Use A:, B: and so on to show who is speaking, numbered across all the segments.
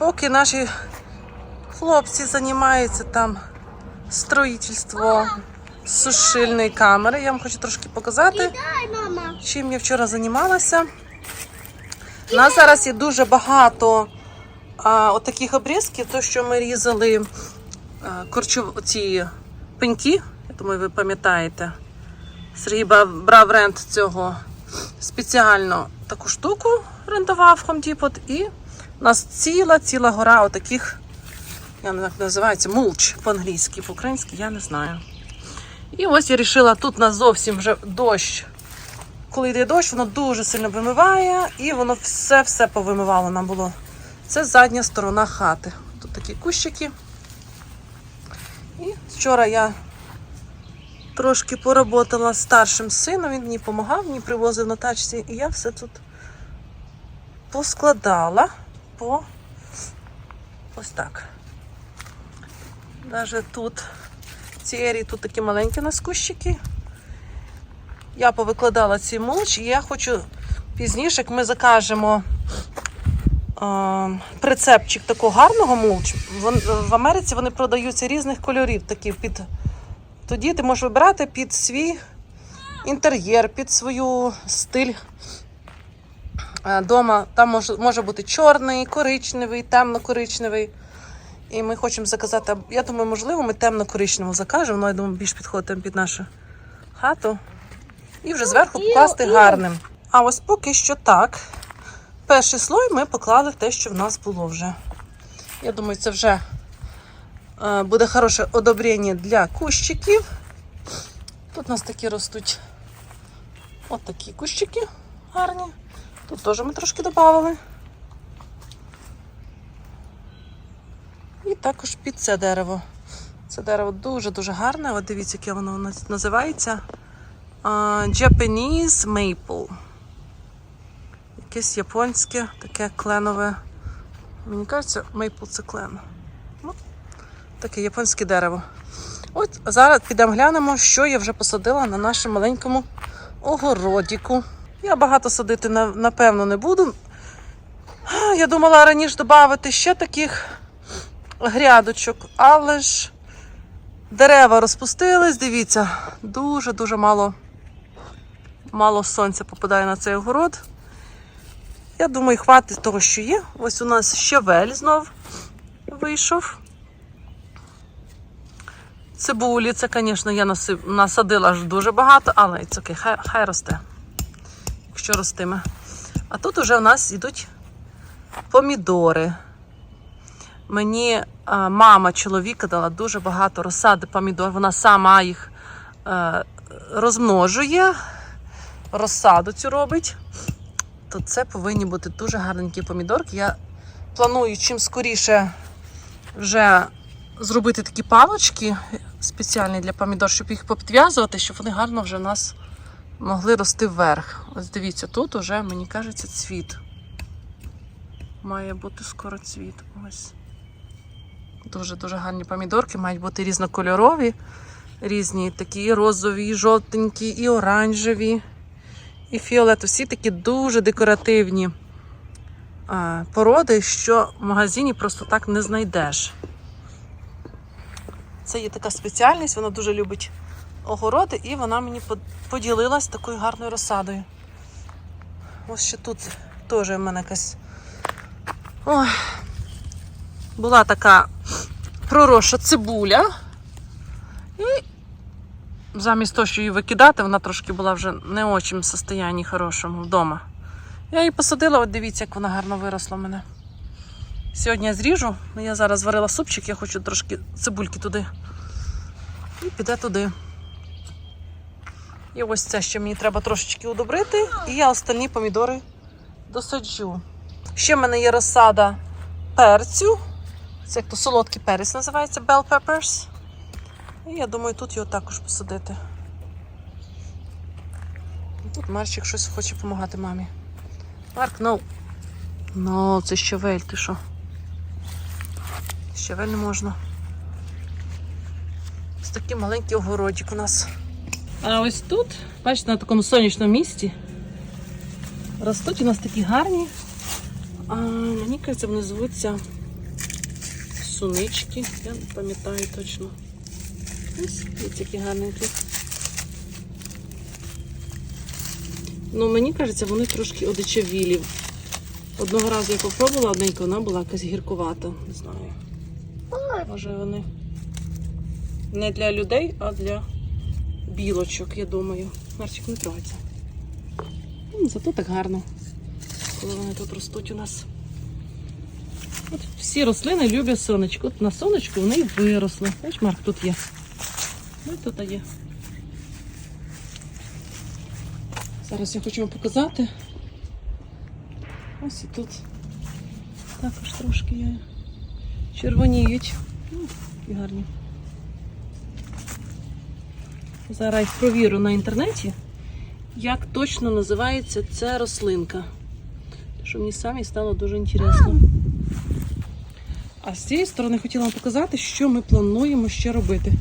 A: поки наші хлопці займаються там строїтельством сушильної камери, я вам хочу трошки показати, чим я вчора займалася. У нас зараз є дуже багато а, отаких обрізків, то що ми різали а, корчу, ці пеньки, я думаю, ви пам'ятаєте. Сергій брав рент цього спеціально таку штуку рентував в Home Depot, і у нас ціла ціла гора отаких, я не знаю, як називається, мулч по-англійськи, по-українськи, я не знаю. І ось я вирішила, тут у нас зовсім вже дощ. Коли йде дощ, воно дуже сильно вимиває, і воно все-все повимивало нам було. Це задня сторона хати. Тут такі кущики. І вчора я трошки поработала з старшим сином, він мені допомагав, мені привозив на тачці, і я все тут поскладала по ось так. Навіть тут, в цій ерії тут такі маленькі у нас кущики. Я повикладала ці мулч, і я хочу пізніше, як ми закажемо е, прицепчик такого гарного мулч. В Америці вони продаються різних кольорів, такі під. Тоді ти можеш вибирати під свій інтер'єр, під свою стиль. Е, Дома там може, може бути чорний, коричневий, темно-коричневий. І ми хочемо заказати. Я думаю, можливо, ми темно-коричневу закажемо, але я думаю, більш підходить під нашу хату. І вже зверху покласти гарним. А ось поки що так. Перший слой ми поклали те, що в нас було вже. Я думаю, це вже е, буде хороше одобрення для кущиків. Тут у нас такі ростуть от такі кущики гарні. Тут теж ми трошки додали. І також під це дерево. Це дерево дуже-дуже гарне. От дивіться, яке воно називається. А, Japanese Maple. Якесь японське, таке кленове. Мені кажеться, Maple це клен. Ну, таке японське дерево. От зараз підемо глянемо, що я вже посадила на нашому маленькому огородіку. Я багато садити напевно не буду. Я думала раніше додати ще таких грядочок, але ж дерева розпустились. Дивіться, дуже-дуже мало, мало сонця попадає на цей огород. Я думаю, хватить того, що є. Ось у нас щавель знов вийшов. Цибулі, це, звісно, я насадила ж дуже багато, але це окей, хай, хай росте, якщо ростиме. А тут вже у нас йдуть помідори. Мені а, мама чоловіка дала дуже багато розсади помідор. Вона сама їх е, розмножує, розсаду цю робить. То це повинні бути дуже гарненькі помідорки. Я планую чим скоріше вже зробити такі палочки спеціальні для помідор, щоб їх попідв'язувати, щоб вони гарно вже в нас могли рости вверх. Ось дивіться, тут уже, мені кажеться, цвіт. Має бути скоро цвіт. Ось. Дуже-дуже гарні помідорки, мають бути різнокольорові, різні такі розові, і жовтенькі, і оранжеві, і фіолет. Всі такі дуже декоративні породи, що в магазині просто так не знайдеш. Це є така спеціальність, вона дуже любить огороди, і вона мені поділилась такою гарною розсадою. Ось ще тут теж в мене якась. Ой, була така проросша цибуля. І замість того, що її викидати, вона трошки була вже не в состоянні хорошому вдома. Я її посадила, от дивіться, як вона гарно виросла в мене. Сьогодні я зріжу, я зараз варила супчик, я хочу трошки цибульки туди. І піде туди. І ось це ще мені треба трошечки удобрити, і я остальні помідори досаджу. Ще в мене є розсада перцю. Це як то солодкий перець називається Bell Peppers. І я думаю, тут його також посадити. Тут Марчик щось хоче допомагати мамі. Марк, ну. Ну, це щавель, ти що? Щавель не можна. Ось такий маленький огородик у нас. А ось тут, бачите, на такому сонячному місці ростуть у нас такі гарні. А, мені кажеться, вони звуться сунички, я не пам'ятаю точно. Ось які гарненькі. Ну, мені кажеться, вони трошки одичавілі. Одного разу я попробувала одненьку, вона була якась гіркувата. Не знаю. Може вони не для людей, а для білочок, я думаю. Марчик не трогаться. Зато так гарно, коли вони тут ростуть у нас. От всі рослини люблять сонечко. От на сонечку вони виросли. Бачиш, Марк, тут є. Ну і тут є. Зараз я хочу вам показати. Ось і тут також трошки є. червоніють. Ну, і гарні. Зараз провірю на інтернеті, як точно називається ця рослинка. Що мені самі стало дуже інтересно. А з цієї сторони хотіла вам показати, що ми плануємо ще робити.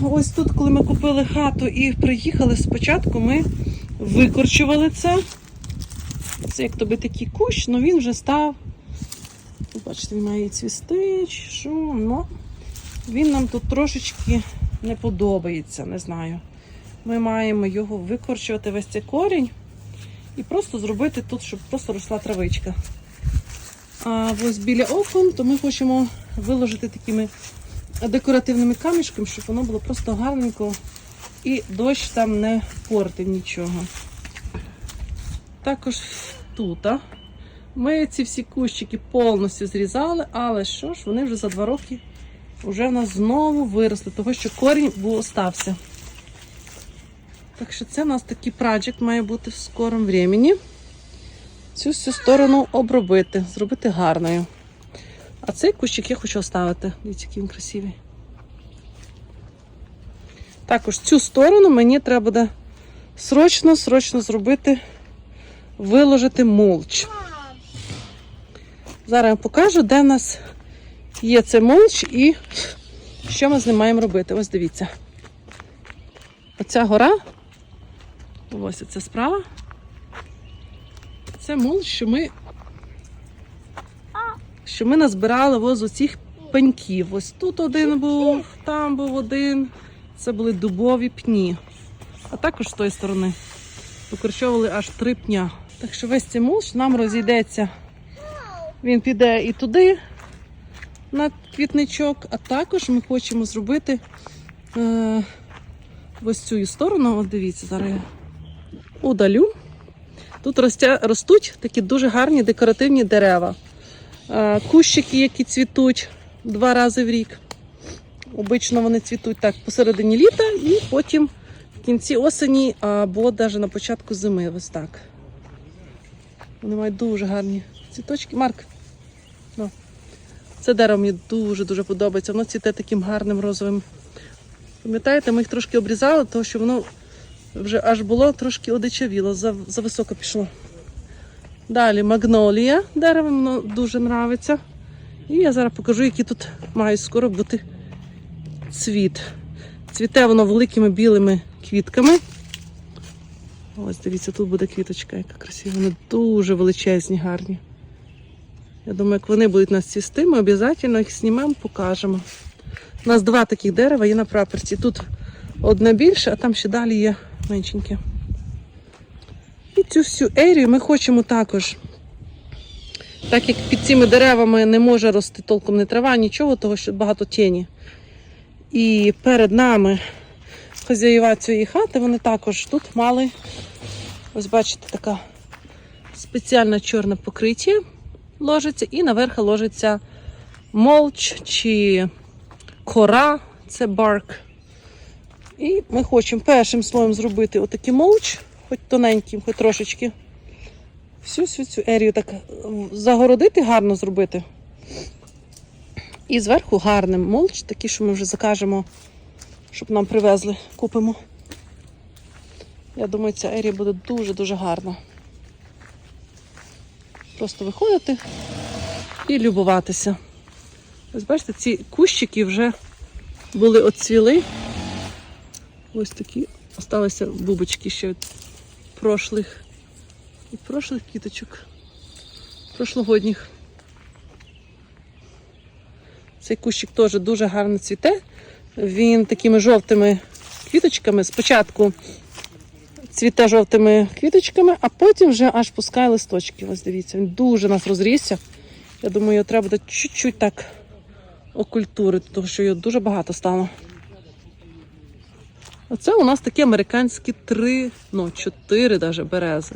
A: Ось тут, коли ми купили хату і приїхали, спочатку ми викорчували це. Це як тобі такий кущ, але він вже став. Бачите, він має цвісти, що, ну він нам тут трошечки не подобається, не знаю. Ми маємо його викорчувати весь цей корінь і просто зробити тут, щоб просто росла травичка. А ось біля окон, то ми хочемо виложити такими декоративними камішками, щоб воно було просто гарненько і дощ там не портив нічого. Також тут. Ми ці всі кущики повністю зрізали, але що ж, вони вже за два роки вже в нас знову виросли, того що корінь остався. Так що це у нас такий праджект має бути в скорому времені. Цю всю сторону обробити, зробити гарною. А цей кущик я хочу оставити. Дивіться, який він красивий. Також цю сторону мені треба буде срочно, срочно зробити, виложити мулч. Зараз я покажу, де в нас є цей мулч і що ми з ним маємо робити. Ось дивіться. Оця гора, ось це справа. Це мулч, що ми, що ми назбирали ось у цих пеньків. Ось тут один був, там був один. Це були дубові пні. А також з тої сторони викорчовували аж три пня. Так що весь цей мулч нам розійдеться. Він піде і туди, на квітничок, а також ми хочемо зробити е, ось цю сторону. От дивіться, зараз я удалю. Тут ростуть такі дуже гарні декоративні дерева. Е, кущики, які цвітуть два рази в рік. Обично вони цвітуть так посередині літа і потім в кінці осені або навіть на початку зими. Ось так. Вони мають дуже гарні цвіточки. Марк, ну. Це дерево мені дуже-дуже подобається. Воно цвіте таким гарним розовим. Пам'ятаєте, ми їх трошки обрізали, тому що воно вже аж було трошки одичавіло, за, за пішло. Далі магнолія, дерево воно дуже нравиться. І я зараз покажу, які тут мають скоро бути цвіт. Цвіте воно великими білими квітками. Ось, дивіться, тут буде квіточка, яка красива. Вони дуже величезні, гарні. Я думаю, як вони будуть нас цвісти, ми обов'язково їх знімемо, покажемо. У нас два таких дерева є на прапорці. Тут одне більше, а там ще далі є меншеньке. І цю всю ерію ми хочемо також. Так як під цими деревами не може рости толком не трава, нічого, того що багато тіні. І перед нами хазяїва цієї хати, вони також тут мали, ось бачите, така спеціальне чорне покриття ложиться, і наверх ложиться молч чи кора, це барк. І ми хочемо першим слоєм зробити отакий молч, хоч тоненьким, хоч трошечки. Всю всю цю ерію так загородити, гарно зробити. І зверху гарним молч, такий, що ми вже закажемо, щоб нам привезли, купимо. Я думаю, ця ерія буде дуже-дуже гарна. Просто виходити і любуватися. Ось бачите, ці кущики вже були оцвіли. Ось такі осталися бубочки ще від прошлих, від прошлих квіточок, прошлогодніх. Цей кущик теж дуже гарно цвіте. Він такими жовтими квіточками. Спочатку цвіте жовтими квіточками, а потім вже аж пускає листочки. Ось дивіться, він дуже нас розрісся. Я думаю, його треба буде чуть-чуть так окультурити, тому що його дуже багато стало. Оце у нас такі американські три, ну, чотири даже берези.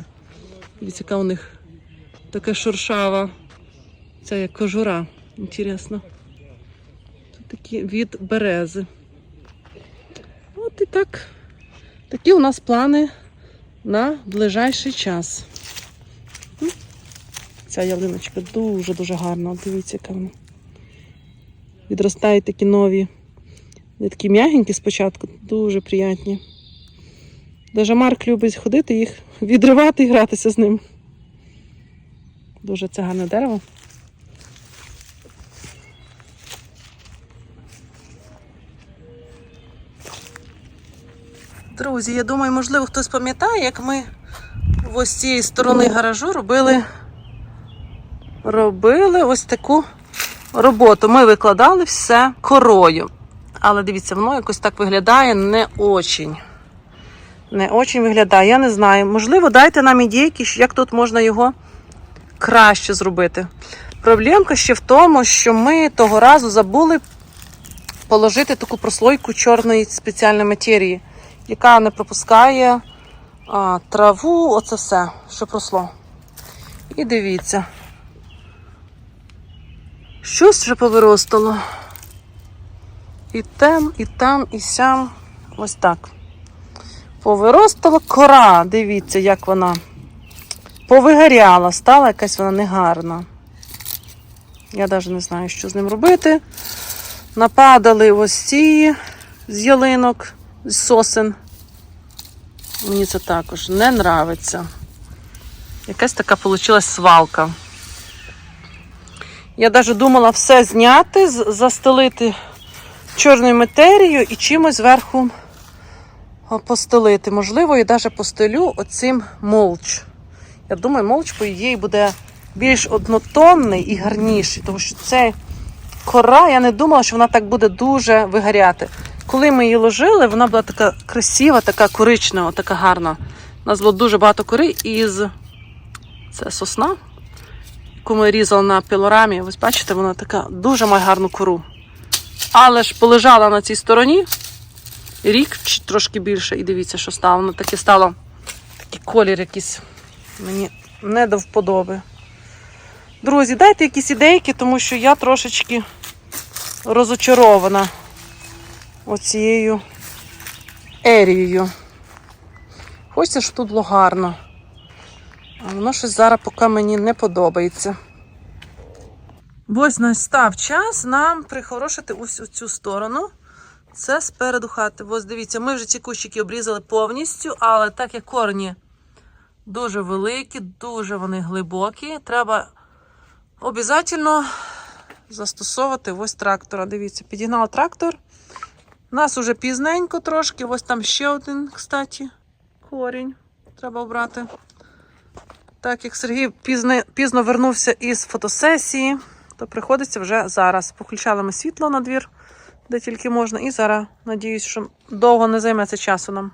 A: Дивіться, яка у них така шуршава. Це як кожура. Інтересно. Тут такі від берези. От і так. Такі у нас плани на ближайший час. Ця ялиночка дуже-дуже гарна. Дивіться, яка вона. Відростають такі нові. Вони такі м'ягенькі спочатку, дуже приятні. Даже Марк любить ходити їх, відривати і гратися з ним. Дуже це гарне дерево. Друзі, я думаю, можливо, хтось пам'ятає, як ми ось з цієї сторони гаражу робили, робили ось таку роботу. Ми викладали все корою. Але дивіться, воно якось так виглядає не очень. Не очень виглядає. Я не знаю. Можливо, дайте нам ідейки, як тут можна його краще зробити. Проблемка ще в тому, що ми того разу забули положити таку прослойку чорної спеціальної матерії, яка не пропускає а, траву, оце все, що просло. І дивіться. Щось вже повиростало. І там, і там, і сям. Ось так. Повиростала кора. Дивіться, як вона повигоряла, стала якась вона негарна. Я навіть не знаю, що з ним робити. Нападали ось ці з ялинок, з сосен. Мені це також не нравиться. Якась така вийшла свалка. Я навіть думала все зняти, застелити чорною матерією і чимось зверху постелити. Можливо, я навіть постелю оцим молч. Я думаю, молч, по ідеї, буде більш однотонний і гарніший, тому що це кора, я не думала, що вона так буде дуже вигоряти. Коли ми її ложили, вона була така красива, така коричнева, така гарна. У нас було дуже багато кори із це сосна, яку ми різали на пілорамі. Ось бачите, вона така дуже має гарну кору. Але ж полежала на цій стороні рік чи трошки більше, і дивіться, що стало. Воно таке стало такий колір якийсь мені не до вподоби. Друзі, дайте якісь ідейки, тому що я трошечки розочарована оцією ерією. Хочеться, щоб тут було гарно. А воно щось зараз поки мені не подобається. Ось настав час нам прихорошити ось цю сторону. Це спереду хати. Ось дивіться, ми вже ці кущики обрізали повністю, але так як корені дуже великі, дуже вони глибокі, треба обов'язково застосовувати ось трактора. Дивіться, підігнав трактор. У нас уже пізненько трошки. Ось там ще один, кстати, корінь. Треба обрати. Так як Сергій пізно, пізно вернувся із фотосесії, то приходиться вже зараз. Поключали ми світло на двір, де тільки можна, і зараз надіюсь, що довго не займеться часу нам.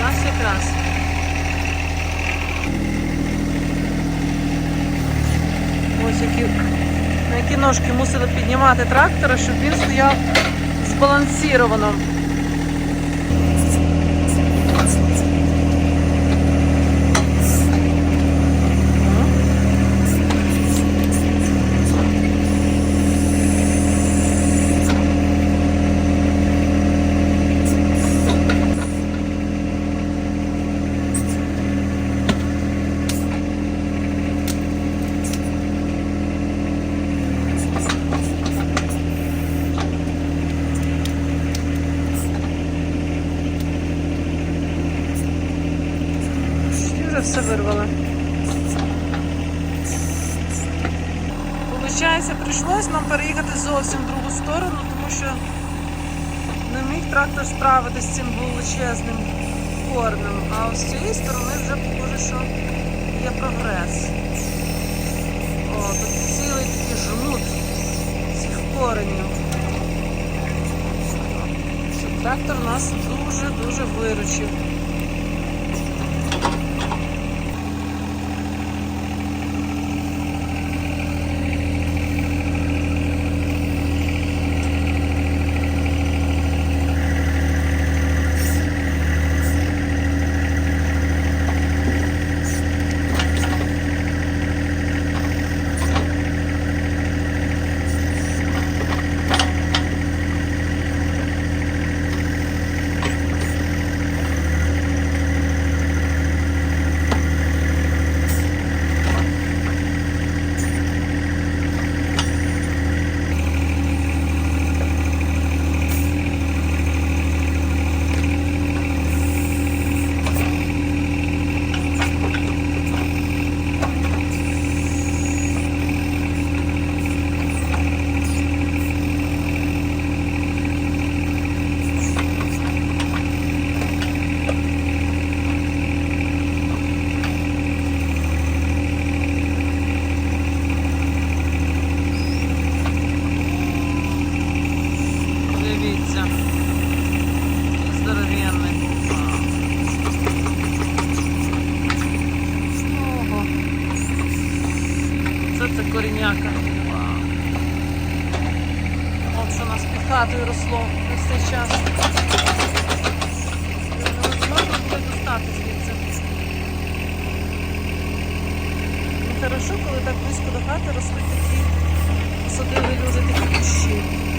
A: Нас якраз. Ось які, ножки мусили піднімати трактора, щоб він стояв збалансіровано. І вже все вирвали. Виходить, прийшлось нам переїхати зовсім в другу сторону, тому що не міг трактор справитися з цим величезним корнем. А з цієї сторони вже похоже, що є прогрес. О, тут цілий такий жмут цих коренів. Трактор нас дуже-дуже виручив. хатою росло весь цей час. Ну, можна буде достати звідси. Ну, Хорошо, коли так близько до хати росли такі садили люди такі кущі.